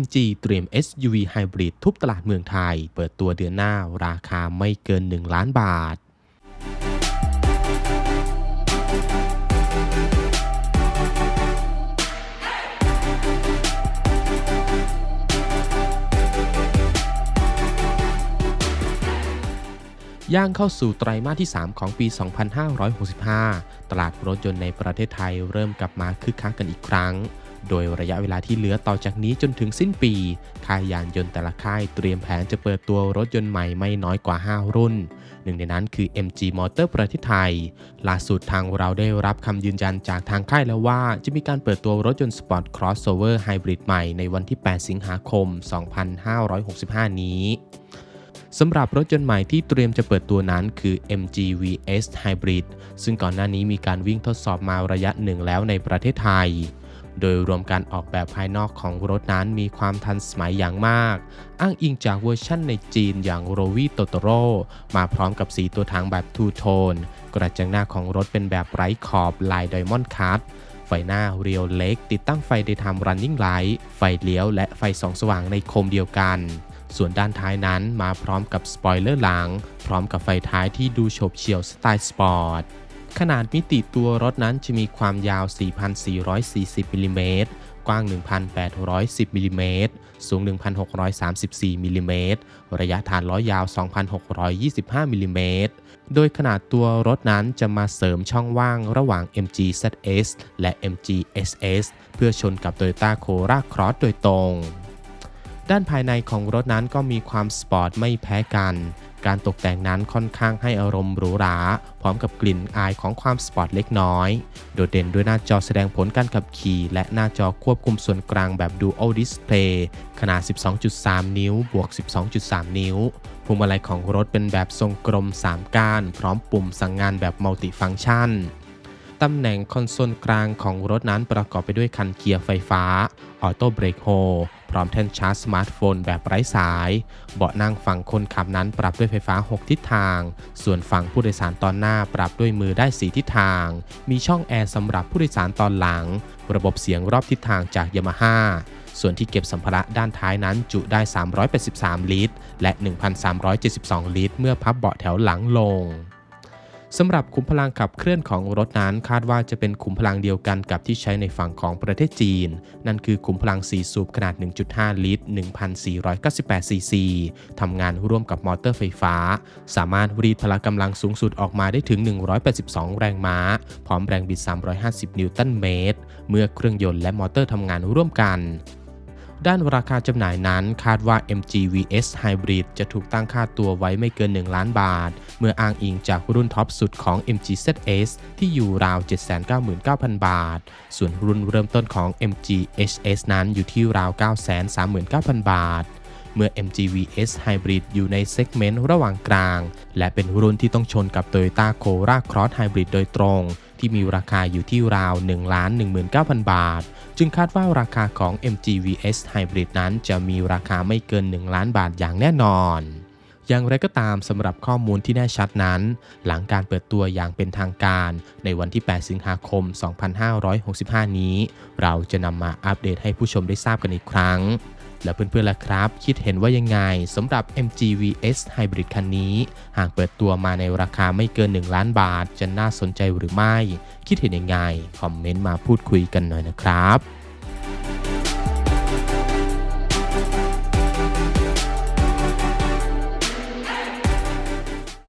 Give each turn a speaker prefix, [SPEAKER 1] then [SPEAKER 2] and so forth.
[SPEAKER 1] MG เตรียม SUV Hybrid ทุบตลาดเมืองไทย เปิดตัวเดือนหน้าราคาไม่เกิน 1 ล้านบาทย่างเข้าสู่ไตรมาสที่ 3 ของปี 2565 ตลาดรถยนต์ในประเทศไทยเริ่มกลับมาคึกคักกันอีกครั้ง โดยระยะเวลาที่เหลือต่อจากนี้จนถึงสิ้นปี ค่ายยานยนต์แต่ละค่ายเตรียมแผนจะเปิดตัวรถยนต์ใหม่ไม่น้อยกว่า 5 รุ่น หนึ่งในนั้นคือ MG Motor ประเทศไทย ล่าสุดทางเราได้รับคำยืนยันจากทางค่ายแล้วว่า จะมีการเปิดตัวรถยนต์ Sport Crossover Hybrid ใหม่ในวันที่ 8 สิงหาคม 2565 นี้สำหรับรถยนต์ใหม่ที่เตรียมจะเปิดตัวนั้นคือ MG VS Hybrid ซึ่งก่อนหน้านี้มีการวิ่งทดสอบมาระยะหนึ่งแล้วในประเทศไทย โดยรวมการออกแบบภายนอกของรถนั้นมีความทันสมัยอย่างมาก อ้างอิงจากเวอร์ชั่นในจีนอย่าง r o v i t o t o r o มาพร้อมกับสีตัวถังแบบทูโทน กระจังหน้าของรถเป็นแบบไร้ขอบลายไดมอนด์คัตไฟหน้าเรียวเล็ก ติดตั้งไฟ Daytime Running Light ไฟเลี้ยวและไฟสองสว่างในโคมเดียวกัน ส่วนด้านท้ายนั้นมาพร้อมกับสปอยเลอร์หลัง พร้อมกับไฟท้ายที่ดูโฉบเฉี่ยวสไตล์สปอร์ต ขนาดมิติตัวรถนั้นจะมีความยาว 4,440มิลลิเมตรกว้าง 1,810มิลลิเมตรสูง 1,634มิลลิเมตรระยะฐานล้อยาว 2,625มิลลิเมตรโดยขนาดตัวรถนั้นจะมาเสริมช่องว่างระหว่าง MG ZS และ MG SS เพื่อชนกับ Toyota Corolla Cross โดยตรง ด้านภายในของรถนั้นก็มีความสปอร์ตไม่แพ้กัน การตกแต่งนั้นค่อนข้างให้อารมณ์หรูหรา พร้อมกับกลิ่นอายของความสปอร์ตเล็กน้อย โดดเด่นด้วยหน้าจอแสดงผลการขับขี่ และหน้าจอควบคุมส่วนกลางแบบ Dual Display ขนาด 12.3 นิ้วบวก 12.3 นิ้วพวงมาลัยของรถเป็นแบบทรงกลม 3 ก้าน พร้อมปุ่มสั่งงานแบบมัลติฟังก์ชัน ตำแหน่งคอนโซลกลางของรถนั้นประกอบไปด้วยคันเกียร์ไฟฟ้า ออโต้เบรกโฮพร้อมแท่นชาร์จสมาร์ทโฟนแบบไร้สาย เบาะนั่งฝั่งคนขับนั้นปรับด้วยไฟฟ้า 6 ทิศทาง ส่วนฝั่งผู้โดยสารตอนหน้าปรับด้วยมือได้ 4 ทิศทาง มีช่องแอร์สำหรับผู้โดยสารตอนหลัง ระบบเสียงรอบทิศทางจากยามาฮ่าส่วนที่เก็บสัมภาระด้านท้ายนั้นจุได้ 383 ลิตร และ 1,372 ลิตร เมื่อพับเบาะแถวหลังลง สำหรับขุมพลังขับเคลื่อนของรถนั้นคาดว่าจะเป็นขุมพลังเดียวกันกับที่ใช้ในฝั่งของประเทศจีน นั่นคือขุมพลัง 4 สูบขนาด 1.5 ลิตร 1,498 ซีซีทำงานร่วมกับมอเตอร์ไฟฟ้า สามารถรีดพละกำลังสูงสุดออกมาได้ถึง 182 แรงม้า พร้อมแรงบิด 350 นิวตันเมตร เมื่อเครื่องยนต์และมอเตอร์ทำงานร่วมกัน ด้านราคาจำหน่ายนั้นคาดว่า MG VS Hybrid จะถูกตั้งค่าตัวไว้ไม่เกิน 1 ล้านบาท เมื่ออ้างอิงจากรุ่นท็อปสุดของ MG ZS ที่อยู่ราว 799,000 บาท ส่วนรุ่นเริ่มต้นของ MG HS นั้นอยู่ที่ราว 939,000 บาท เมื่อ MG VS Hybrid อยู่ในเซกเมนต์ระหว่างกลาง และเป็นรุ่นที่ต้องชนกับ Toyota Corolla Cross Hybrid โดยตรง ที่มีราคาอยู่ที่ราว1,19,000 บาท จึงคาดว่าราคาของ MG VS Hybrid นั้นจะมีราคาไม่เกิน 1 ล้านบาทอย่างแน่นอนอย่างไรก็ตามสำหรับข้อมูลที่แน่ชัดนั้น หลังการเปิดตัวอย่างเป็นทางการในวันที่ 8 สิงหาคม 2565 นี้ เราจะนำมาอัปเดตให้ผู้ชมได้ทราบกันอีกครั้ง และเพื่อนๆล่ะครับ คิดเห็นว่ายังไงสำหรับ MG VS Hybrid คันนี้ หากเปิดตัวมาในราคาไม่เกิน 1 ล้านบาท จะน่าสนใจหรือไม่ คิดเห็นยังไง คอมเมนต์มาพูดคุยกันหน่อยนะครับ